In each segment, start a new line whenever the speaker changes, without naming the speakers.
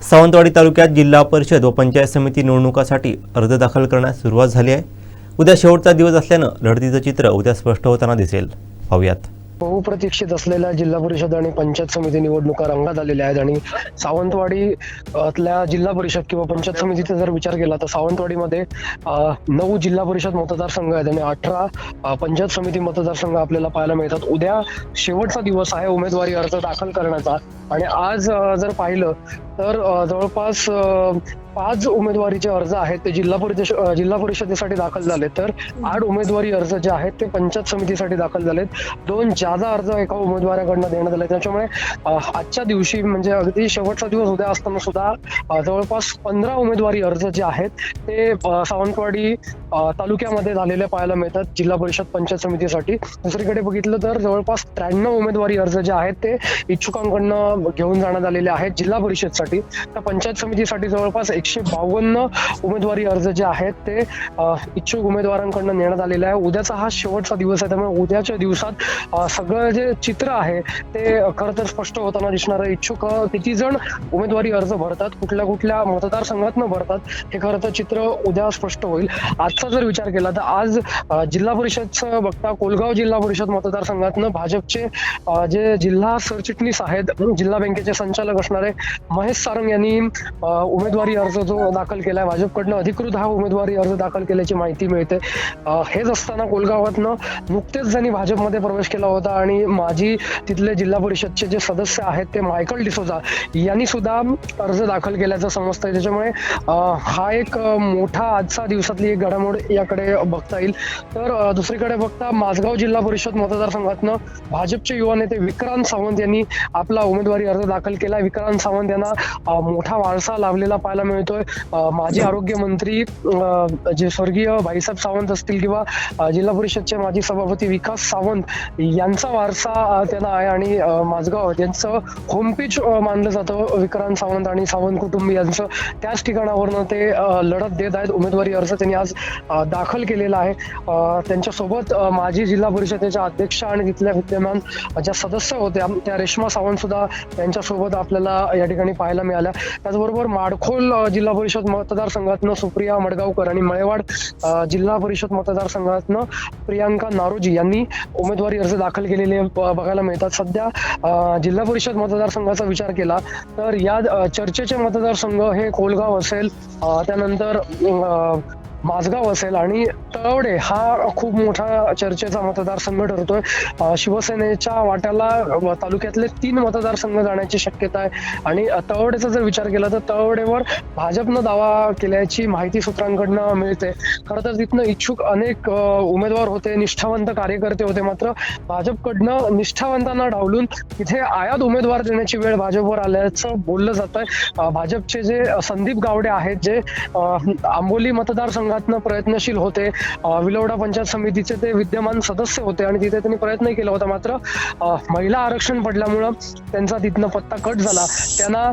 सावंतवाडी तालुक्यात जिल्हा परिषद व पंचायत समिती निवडणुकासाठी अर्ज दाखल करण्यास सुरुवात झाली आहे. उद्या शेवटचा दिवस असल्यानं लढतीचं चित्र उद्या स्पष्ट होताना दिसेल. पाहूयात.
बहुप्रतीक्षित असलेल्या जिल्हा परिषद आणि पंचायत समिती निवडणुका रंगात आलेल्या आहेत आणि सावंतवाडी जिल्हा परिषद किंवा पंचायत समितीचा जर विचार केला तर सावंतवाडीमध्ये नऊ जिल्हा परिषद मतदारसंघ आहेत आणि अठरा पंचायत समिती मतदारसंघ आपल्याला पाहायला मिळतात. उद्या शेवटचा दिवस आहे उमेदवारी अर्ज दाखल करण्याचा आणि आज जर पाहिलं तर जवळपास पाच उमेदवारीचे अर्ज आहेत ते जिल्हा परिषद जिल्हा परिषदेसाठी दाखल झाले. तर आठ उमेदवारी अर्ज जे आहेत ते पंचायत समितीसाठी दाखल झालेत. दोन जादा अर्ज एका उमेदवाराकडनं देण्यात आले त्याच्यामुळे आजच्या दिवशी म्हणजे अगदी शेवटचा दिवस उद्या असताना सुद्धा जवळपास पंधरा उमेदवारी अर्ज जे आहेत ते सावंतवाडी तालुक्यामध्ये झालेले पाहायला मिळतात जिल्हा परिषद पंचायत समितीसाठी. दुसरीकडे बघितलं तर जवळपास त्र्याण्णव उमेदवारी अर्ज जे आहेत ते इच्छुकांकडनं घेऊन जाण्यात आलेले आहेत जिल्हा परिषदसाठी. तर पंचायत समितीसाठी जवळपास एकशे बावन्न उमेदवारी अर्ज जे आहेत ते इच्छुक उमेदवारांकडनं नेण्यात आलेले आहे. उद्याचा हा शेवटचा दिवस आहे. त्यामुळे उद्याच्या दिवसात सगळं जे चित्र आहे ते खरं तर स्पष्ट होताना दिसणार आहे. इच्छुक किती जण उमेदवारी अर्ज भरतात कुठल्या कुठल्या मतदारसंघातनं भरतात हे खरं तर चित्र उद्या स्पष्ट होईल. आजचा जर विचार केला तर आज जिल्हा परिषदचं बघता कोलगाव जिल्हा परिषद मतदारसंघातनं भाजपचे जे जिल्हा सरचिटणीस आहेत जिल्हा बँकेचे संचालक असणारे महेश सारंग यांनी उमेदवारी अर्ज जो दाखल केलाय भाजपकडनं अधिकृत हा उमेदवारी अर्ज दाखल केल्याची माहिती मिळते. हेच असताना कोलगावातनं नुकतेच त्यांनी भाजपमध्ये प्रवेश केला होता आणि माजी तिथले जिल्हा परिषदचे जे सदस्य आहेत ते मायकल डिसोजा यांनी सुद्धा अर्ज दाखल केल्याचं समजतंय. त्याच्यामुळे हा एक मोठा आजचा दिवसातली एक घडामोड याकडे बघता येईल. तर दुसरीकडे बघता माझगाव जिल्हा परिषद मतदारसंघातनं भाजपचे युवा नेते विक्रांत सावंत यांनी आपला उमेदवारी अर्ज दाखल केला. विक्रांत सावंत यांना मोठा वारसा लाभलेला पाहायला मिळतोय. माजी आरोग्य मंत्री जे स्वर्गीय भाईसाहेब सावंत असतील किंवा जिल्हा परिषदचे माजी सभापती विकास सावंत यांचा वारसा त्याला त्यांना आहे आणि माझगाव यांचं होमपिच मानलं जातं. विक्रांत सावंत आणि सावंत कुटुंबियांचं त्याच ठिकाणावरनं ते लढत देत आहेत. उमेदवारी अर्ज त्यांनी आज दाखल केलेला आहे. त्यांच्यासोबत माजी जिल्हा परिषदेच्या अध्यक्ष आणि तिथल्या विद्यमान ज्या सदस्य होत्या त्या रेश्मा सावंत सुद्धा त्यांच्यासोबत आपल्याला या ठिकाणी पाहायला मिळाल्या. त्याचबरोबर माडखोल जिल्हा परिषद मतदारसंघातनं सुप्रिया मडगावकर आणि मळेवाड जिल्हा परिषद मतदारसंघातनं प्रियांका नारोजी यांनी उमेदवारी अर्ज दाखल केलेले बघायला मिळतात. सध्या जिल्हा परिषद मतदारसंघाचा विचार केला तर या चर्चेचे मतदारसंघ हे कोलगाव असेल त्यानंतर माझगाव असेल आणि तवडे हा खूप मोठा चर्चेचा मतदारसंघ ठरतोय. शिवसेनेच्या वाट्याला तालुक्यातले तीन मतदारसंघ जाण्याची शक्यता आहे. आणि तवडेचा जर विचार केला तर तवडेवर भाजपनं दावा केल्याची माहिती सूत्रांकडनं मिळते. खरं तर तिथनं इच्छुक अनेक उमेदवार होते निष्ठावंत कार्यकर्ते होते. मात्र भाजपकडनं निष्ठावंतांना ढावलून तिथे आयात उमेदवार देण्याची वेळ भाजपवर आल्याचं बोललं जात आहे भाजपचे जे संदीप गावडे आहेत जे आंबोली मतदारसंघातनं प्रयत्नशील होते विलवडा पंचायत समितीचे ते विद्यमान सदस्य होते आणि तिथे त्यांनी प्रयत्न केला होता मात्र महिला आरक्षण पडल्यामुळं त्यांचा तिथनं पत्ता कट झाला. त्यांना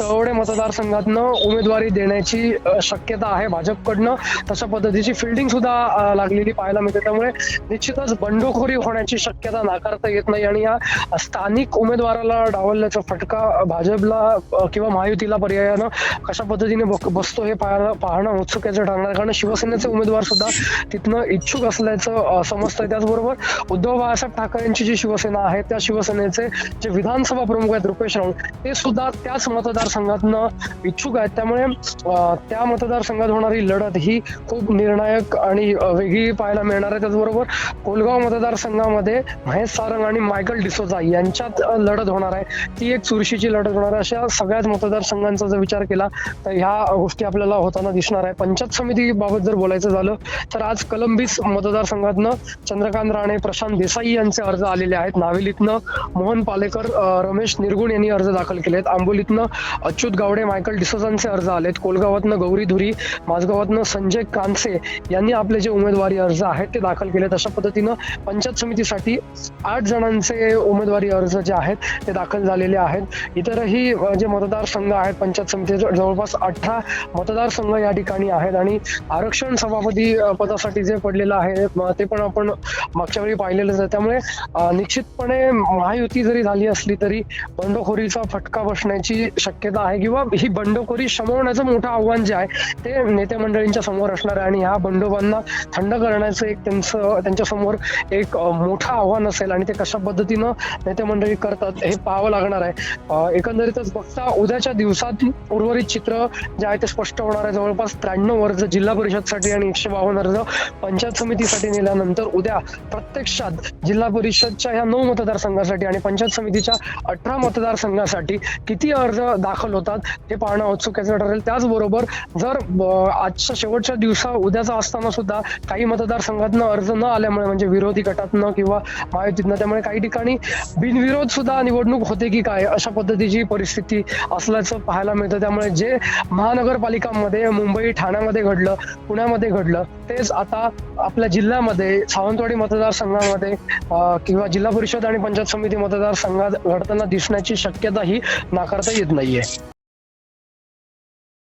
तळवडे मतदारसंघातनं उमेदवारी देण्याची शक्यता आहे भाजपकडनं. तशा पद्धतीची फिल्डिंग सुद्धा लागलेली पाहायला मिळते. त्यामुळे निश्चितच बंडखोरी होण्याची शक्यता नाकारता येत नाही आणि या स्थानिक उमेदवाराला डावलल्याचा फटका भाजपला किंवा महायुतीला पर्यायानं कशा पद्धतीने बसतो हे पाहायला पाहणं उत्सुक्याचं ठरणार कारण शिवसेनेचे उमेदवार सुद्धा तिथनं इच्छुक असल्याचं समजतंय. त्याचबरोबर उद्धव बाळासाहेब ठाकरेंची जी शिवसेना आहे त्या शिवसेनेचे जे विधानसभा प्रमुख आहेत रुपेश राऊत ते सुद्धा त्याच मतदारसंघातनं इच्छुक आहेत. त्यामुळे त्या मतदारसंघात होणारी लढत ही खूप निर्णायक आणि वेगळी पाहायला मिळणार आहे. त्याचबरोबर कोलगाव मतदारसंघामध्ये महेश सारंग आणि मायकल डिसोजा यांच्यात लढत होणार आहे. ती एक चुरशीची लढत होणार आहे. अशा सगळ्याच मतदारसंघांचा जर विचार केला तर ह्या गोष्टी आपल्याला होताना दिसणार आहे. पंचायत समिती बाबत जर बोलायचं झालं. तर आज कलम मतदारसंघातनं चंद्रकांत राणे प्रशांत देसाई यांचे अर्ज आलेले आहेत. नावेलीतनं मोहन पालेकर रमेश निरगुण यांनी अर्ज दाखल केलेत आंबोलीतनं अच्युत गावडे मायकल डिसोजांचे अर्ज आलेत कोलगावातनं गौरी धुरी माझगावातनं संजय कांसे यांनी आपले जे उमेदवारी अर्ज आहेत ते दाखल केलेत अशा पद्धतीनं पंचायत समितीसाठी आठ जणांचे उमेदवारी अर्ज जे आहेत ते दाखल झालेले आहेत. इतरही जे मतदारसंघ आहेत पंचायत समितीचे जवळपास अठरा मतदारसंघ या ठिकाणी आहेत. आणि आरक्षण सभापती अ, पदासाठी जे पडलेलं आहे ते पण आपण मागच्या वेळी पाहिलेलंच आहे. त्यामुळे निश्चितपणे महायुती जरी झाली असली तरी बंडखोरीचा फटका बसण्याची शक्यता आहे किंवा ही बंडखोरी शमवण्याचं मोठं आव्हान जे आहे ते नेते मंडळींच्या समोर असणार आहे. आणि ह्या बंडोबांना थंड करण्याचं एक त्यांचं त्यांच्यासमोर एक मोठं आव्हान असेल आणि ते कशा पद्धतीनं नेते मंडळी करतात हे पाहावं लागणार आहे. एकंदरीतच बघता उद्याच्या दिवसात उर्वरित चित्र जे आहे ते स्पष्ट होणार आहे. जवळपास त्र्याण्णव वर्ष जिल्हा परिषदसाठी आणि अध्यक्ष बावन्न अर्ज पंचायत समितीसाठी नेल्यानंतर उद्या प्रत्यक्षात जिल्हा परिषदच्या ह्या नऊ मतदारसंघासाठी आणि पंचायत समितीच्या अठरा मतदारसंघासाठी किती अर्ज दाखल होतात हे पाहणं औत्सुक्याचं ठरेल. त्याचबरोबर जर आजच्या शेवटच्या दिवसा उद्याचा असताना सुद्धा काही मतदारसंघातनं अर्ज न आल्यामुळे म्हणजे विरोधी गटातनं किंवा महायुतीतनं त्यामुळे काही ठिकाणी बिनविरोध सुद्धा निवडणूक होते की काय अशा पद्धतीची परिस्थिती असल्याचं पाहायला मिळतं. त्यामुळे जे महानगरपालिकांमध्ये मुंबई ठाण्यामध्ये घडलं पुण्यामध्ये घडलं तेच आता आपल्या जिल्ह्यामध्ये सावंतवाडी मतदारसंघामध्ये किंवा जिल्हा परिषद आणि पंचायत समिती मतदारसंघात घडताना दिसण्याची शक्यता ही नाकारता येत नाहीये.